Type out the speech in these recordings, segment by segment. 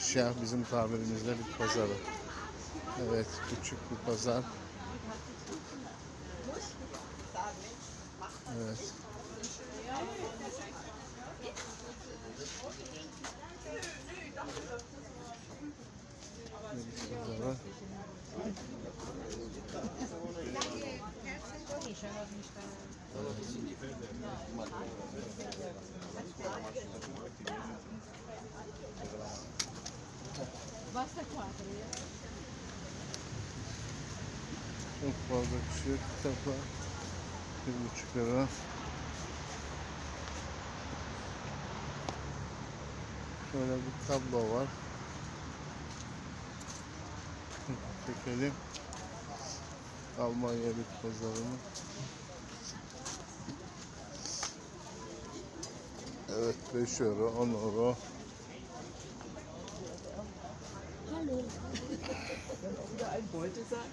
eşya bizim tabirimizde bir pazarı. Evet küçük bir pazar. Evet. Bir pazarı. Çok fazla kişi kitaplar. Bir buçuk lira. Şöyle bir tablo var. Çekelim. Almanya bit pazarını. Evet 5 euro, 10 euro.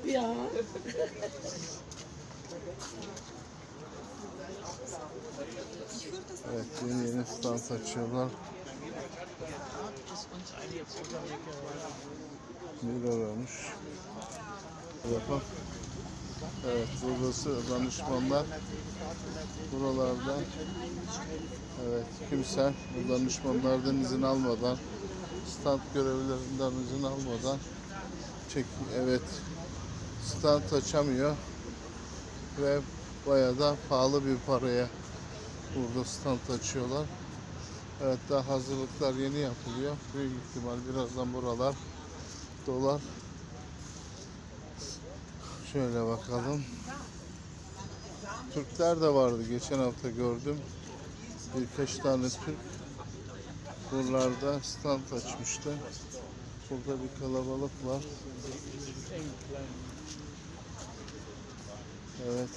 Ja. Evet yeni yeni stand açıyorlar. Aramış. Yapalım. Evet burası danışmanlar. Buralarda evet kimse bu danışmanlardan izin almadan stand görevlilerinden izin almadan çek evet stand açamıyor ve bayağı da pahalı bir paraya burada stand açıyorlar. Evet daha hazırlıklar yeni yapılıyor. Büyük ihtimal birazdan buralar dolar. Şöyle bakalım. Türkler de vardı. Geçen hafta gördüm. Birkaç tane Türk buralarda stand açmıştı. Burada bir kalabalık var. Evet.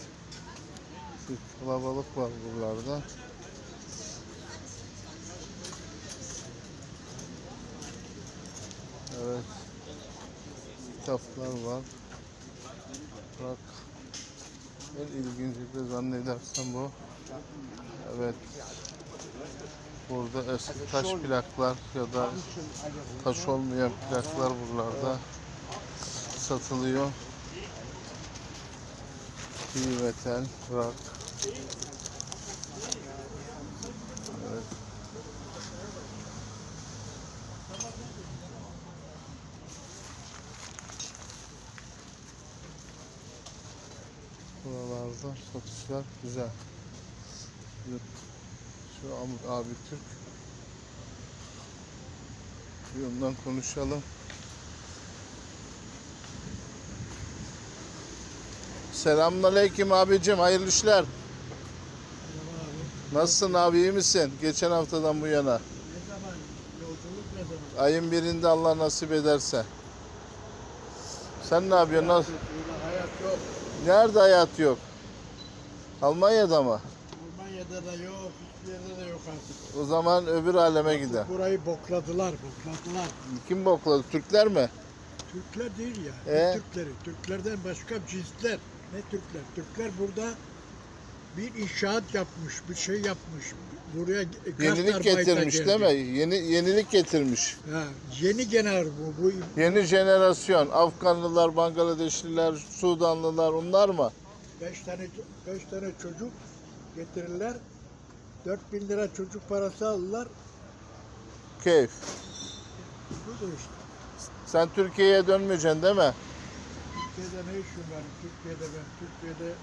Bir kalabalık var buralarda. Evet. Kitaplar var. Bak. En ilginci de zannedersem bu. Evet. Burada eski taş plaklar ya da taş olmayan plaklar buralarda satılıyor. Pivetel, rock. Evet. Buralarda satışlar güzel. Şu am- abi Türk. Bir ondan konuşalım. Selamünaleyküm abicim, hayırlı işler. Nasılsın abi, iyi misin? Geçen haftadan bu yana. Ne zaman? Yolculuk ne zaman? Ayın birinde Allah nasip ederse. Sen ne yapıyorsun? Hayat yok. Nerede hayat yok? Almanya'da mı? Almanya'da da yok, hiçbir yerde de yok artık. O zaman öbür aleme gider. Burayı bokladılar, bokladılar. Kim bokladı? Türkler mi? Türkler değil ya. Ee? Ne Türkleri. Türklerden başka cinsler. Ne Türkler? Türkler burada bir inşaat yapmış, bir şey yapmış. Buraya Yenilik getirmiş geldi. değil mi? Yeni yenilik getirmiş. Ha, yeni genel bu. Bu Yeni jenerasyon. Afganlılar, Bangladeşliler, Sudanlılar onlar mı? beş tane beş tane çocuk getirirler. 4000 lira çocuk parası alırlar. Keyif. Bu da işte. Sen Türkiye'ye dönmeyeceksin değil mi? Türkiye'de ne işim var? Türkiye'de ben Türkiye'de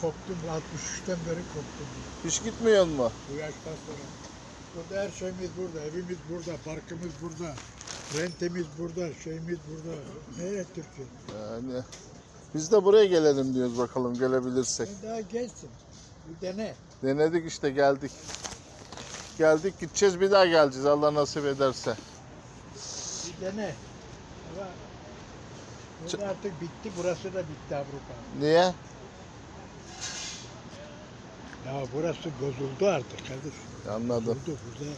koptum. 63'ten beri koptum. Hiç gitmiyor mu? Bu yaştan sonra. Burada her şeyimiz burada. Evimiz burada. Parkımız burada. Rentemiz burada. Şeyimiz burada. Nereye Türkiye? Yani biz de buraya gelelim diyoruz bakalım gelebilirsek. Sen daha gençsin. Bir dene. Denedik işte geldik. Geldik gideceğiz bir daha geleceğiz Allah nasip ederse. Bir dene. Ama burada artık bitti. Burası da bitti Avrupa. Niye? Ya burası bozuldu artık kardeşim. Anladım. Bozuldu. Burada